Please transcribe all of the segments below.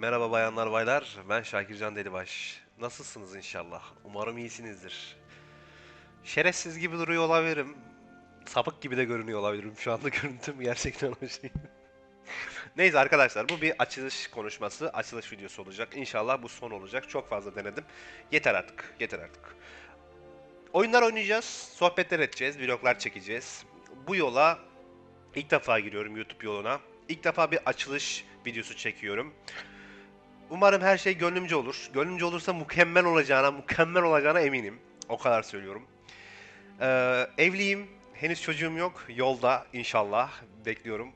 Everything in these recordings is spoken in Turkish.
Merhaba bayanlar baylar, ben Şakircan Delibaş. Nasılsınız inşallah? Umarım iyisinizdir. Şerefsiz gibi duruyor olabilirim. Sapık gibi de görünüyor olabilirim. Şu anda görüntüm gerçekten o şey. Neyse arkadaşlar bu bir açılış konuşması, açılış videosu olacak. İnşallah bu son olacak. Çok fazla denedim. Yeter artık, yeter artık. Oyunlar oynayacağız, sohbetler edeceğiz, vloglar çekeceğiz. Bu yola ilk defa giriyorum YouTube yoluna. İlk defa bir açılış videosu çekiyorum. Umarım her şey gönlümce olur. Gönlümce olursa mükemmel olacağına, mükemmel olacağına eminim. O kadar söylüyorum. Ee, evliyim. Henüz çocuğum yok. Yolda inşallah. Bekliyorum.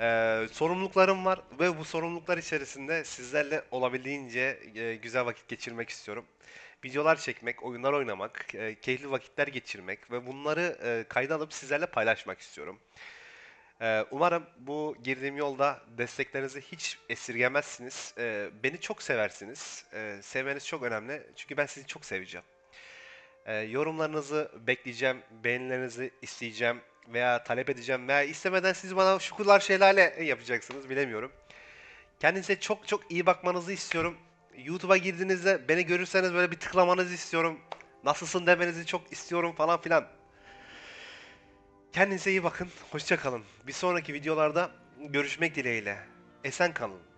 Ee, sorumluluklarım var ve bu sorumluluklar içerisinde sizlerle olabildiğince e, güzel vakit geçirmek istiyorum. Videolar çekmek, oyunlar oynamak, e, keyifli vakitler geçirmek ve bunları e, kayda alıp sizlerle paylaşmak istiyorum. Ee, umarım bu girdiğim yolda desteklerinizi hiç esirgemezsiniz. Ee, beni çok seversiniz. Ee, sevmeniz çok önemli. Çünkü ben sizi çok seveceğim. Yorumlarınızı bekleyeceğim, beğenilerinizi isteyeceğim veya talep edeceğim veya istemeden siz bana şukurlar şelale yapacaksınız bilemiyorum. Kendinize çok çok iyi bakmanızı istiyorum. YouTube'a girdiğinizde beni görürseniz böyle bir tıklamanızı istiyorum. Nasılsın demenizi çok istiyorum falan filan. Kendinize iyi bakın. Hoşça kalın. Bir sonraki videolarda görüşmek dileğiyle. Esen kalın.